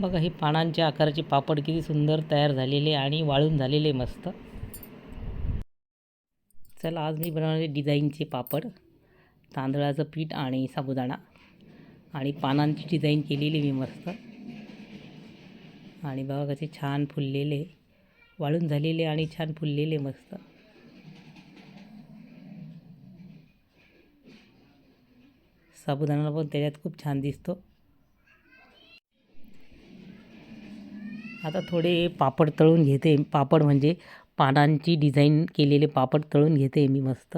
बघा हे पानांच्या आकाराचे पापड किती सुंदर तयार झालेले आणि वाळून झालेले मस्त. चला आज मी बनवले डिझाईनचे पापड. तांदळाचं पीठ आणि साबुदाणा. आणि पानांची डिझाईन केलेली मी मस्त. आणि बघा कसे छान फुललेले वाळून झालेले आणि छान फुललेले मस्त. साबुदाणा पण त्याच्यात खूप छान दिसतो. आता थोडे पापड तळून घेते. पापड म्हणजे पानांची डिझाईन केलेले पापड तळून घेते मी मस्त.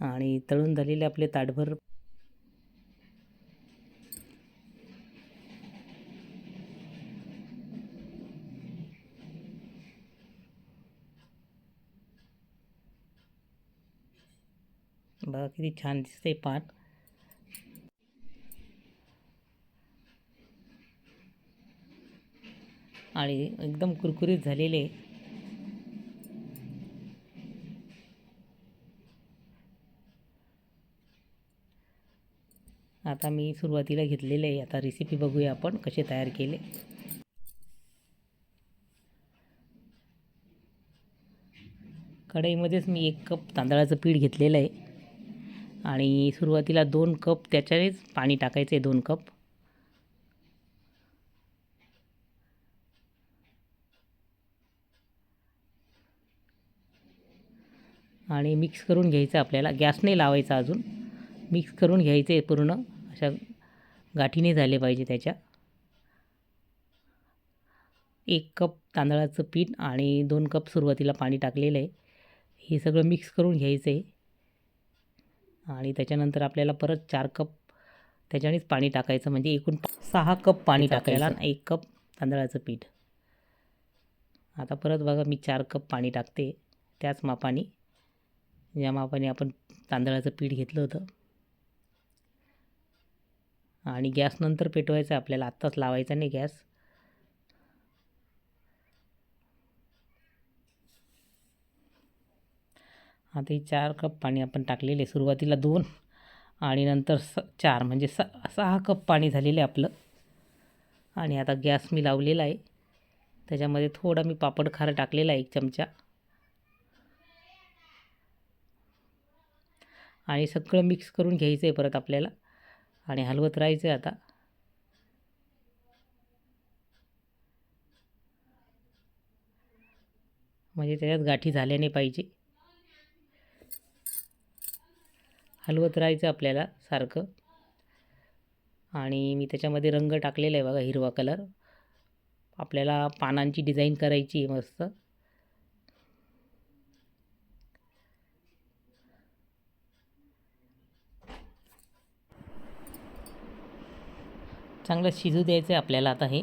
आणि तळून झालेले आपले ताटभर. बघा किती छान दिसते पान. आणि एकदम कुरकुरीत झालेले. आता मी सुरुवातीला घेतलेले आहे. आता रेसिपी बघूया आपण कसे तयार केले. कढईमध्येच मी एक कप तांदळाचं पीठ घेतलेलं आहे. आणि सुरुवातीला दोन कप त्याच्यानेच पाणी टाकायचं आहे दोन कप. आणि मिक्स करून घ्यायचं आपल्याला. गॅस नाही लावायचा अजून. मिक्स करून घ्यायचं पूर्ण. अशा गाठीने झाले पाहिजे त्याच्या. एक कप तांदळाचं पीठ आणि दोन कप सुरुवातीला पाणी टाकलेलं आहे. हे सगळं मिक्स करून घ्यायचं आहे. आणि त्याच्यानंतर आपल्याला परत चार कप त्याच्यानेच पाणी टाकायचं. म्हणजे एकूण सहा कप पाणी टाकायला आणि एक कप तांदळाचं पीठ. आता परत बघा मी चार कप पाणी टाकते. त्याच मापाने या मापाने आपण तांदळाचं पीठ घेतलं होतं. आणि गॅस नंतर पेटवायचा आपल्याला आत्ताच लावायचा नाही गॅस. आता ही चार कप पाणी आपण टाकलेले सुरुवातीला दोन आणि नंतर स चार म्हणजे स सहा कप पाणी झालेले आपलं. आणि आता गॅस मी लावलेला आहे. त्याच्यामध्ये थोडा मी पापड खार टाकलेला आहे एक चमचा. आणि सगळं मिक्स करून घ्यायचं आहे परत आपल्याला. आणि हलवत राहायचं आहे आता. म्हणजे त्याच्यात गाठी झाल्या नाही पाहिजे. हलवत राहायचं आपल्याला सारखं. आणि मी त्याच्यामध्ये रंग टाकलेला आहे बघा हिरवा कलर आपल्याला पानांची डिझाईन करायची आहे मस्त. चांगलं शिजू द्यायचं आहे आपल्याला आता हे.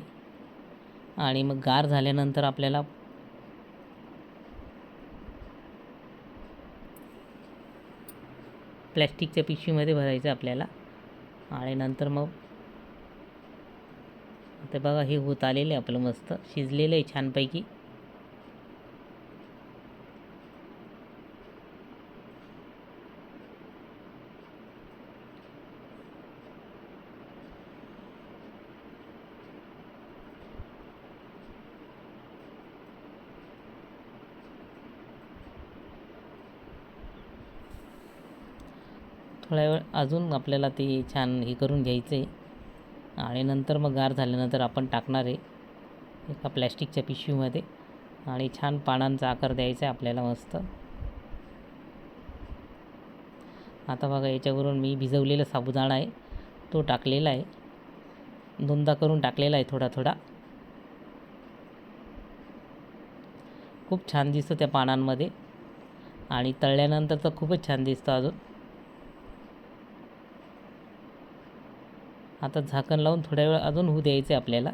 आणि मग गार झाल्यानंतर आपल्याला प्लॅस्टिकच्या पिशवीमध्ये भरायचं आपल्याला. आणि नंतर मग आता बघा हे होत आलेलं आहे आपलं मस्त. शिजलेलं आहे छानपैकी. थोड्या वेळ अजून आपल्याला ते छान हे करून घ्यायचं आहे आणि नंतर मग गार झाल्यानंतर आपण टाकणार आहे एका प्लॅस्टिकच्या पिशवीमध्ये. आणि छान पानांचा आकार द्यायचा आहे आपल्याला मस्त. आता बघा याच्यावरून मी भिजवलेला साबुदाणा आहे. तो टाकलेला आहे. दोनदा करून टाकलेला आहे थोडा थोडा. खूप छान दिसतं त्या पानांमध्ये. आणि तळल्यानंतर तर खूपच छान दिसतं अजून. आता झाकण लावून थोड्या वेळ अजून होऊ द्यायचं आपल्याला.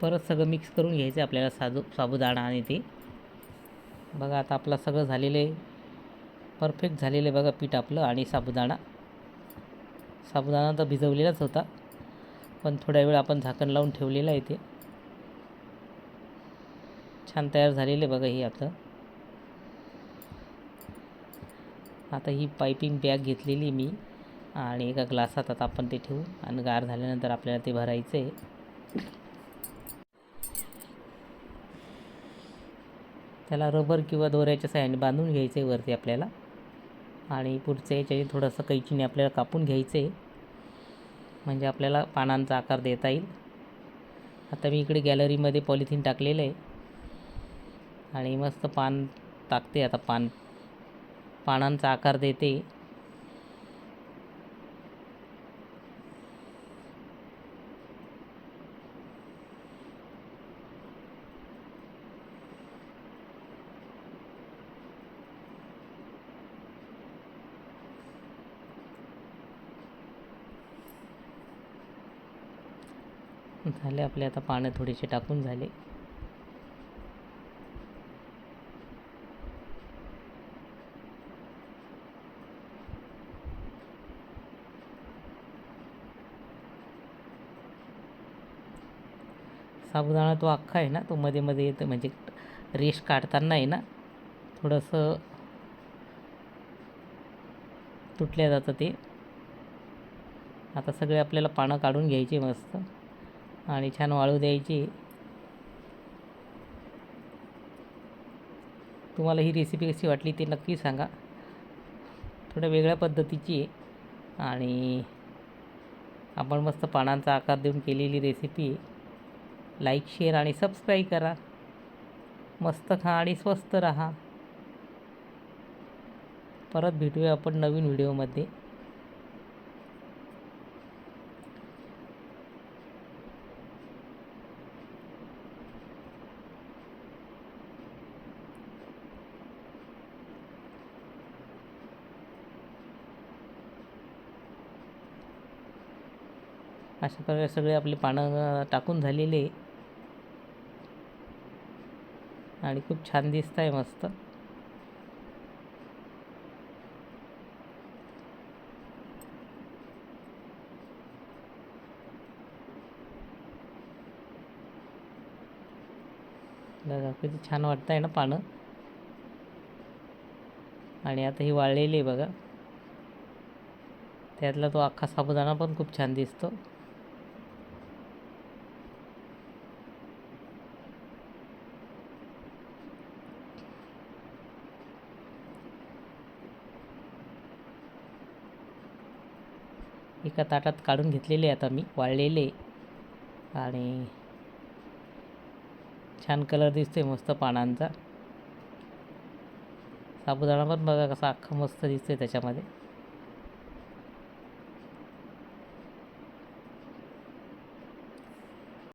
परत सगळं मिक्स करून घ्यायचं आहे आपल्याला साजू साबुदाणा आणि ते. बघा आता आपलं सगळं झालेलं आहे. परफेक्ट झालेलं आहे बघा पीठ आपलं आणि साबुदाणा. साबुदाणा तर भिजवलेलाच होता पण थोड्या वेळ आपण झाकण लावून ठेवलेलं आहे ते. छान तयार झालेलं आहे बघा हे आपलं. आता ही पायपिंग बॅग घेतलेली मी आणि एका ग्लासात आता आपण ते ठेवू आणि गार झाल्यानंतर आपल्याला ते भरायचं आहे त्याला रबर किंवा दोऱ्याच्या साह्याने बांधून घ्यायचं आहे वरती आपल्याला. आणि पुढचं याच्या थोडंसं कैचीने आपल्याला कापून घ्यायचं आहे म्हणजे आपल्याला पानांचा आकार देता येईल. आता मी इकडे गॅलरीमध्ये पॉलिथिन टाकलेलं आहे. आणि मस्त पान टाकते आता पान. पानांचा आकार देते. झाले आपले आता पानं थोडेसे टाकून झाले. साबुदाणा तो अख्खा आहे ना तो मध्ये मध्ये येतं म्हणजे रेश काढताना आहे ना थोडंसं तुटल्या जातं ते. आता सगळे आपल्याला पानं काढून घ्यायची मस्त आणि छान वाळू द्यायची. तुम्हाला ही रेसिपी कशी वाटली ते नक्की सांगा. थोड्या वेगळ्या पद्धतीची आहे आणि आपण मस्त पानांचा आकार देऊन केलेली रेसिपी आहे. लाईक शेअर आणि सबस्क्राईब करा. मस्त खा आणि स्वस्त राहा. परत भेटूया आपण नवीन व्हिडिओमध्ये. अशा प्रकारे सगळे आपले पानं टाकून झालेले आहे. आणि खूप छान दिसत आहे मस्त. बघा किती छान वाटत आहे ना पानं. आणि आता ही वाळलेली आहे बघा. त्यातला तो अख्खा साबुदाणा पण खूप छान दिसतो. एका ताटात काढून घेतलेले आता मी वाळलेले. आणि छान कलर दिसतोय मस्त पानांचा. साबुदाणा पण बघा कसा अख्खा मस्त दिसतोय त्याच्यामध्ये.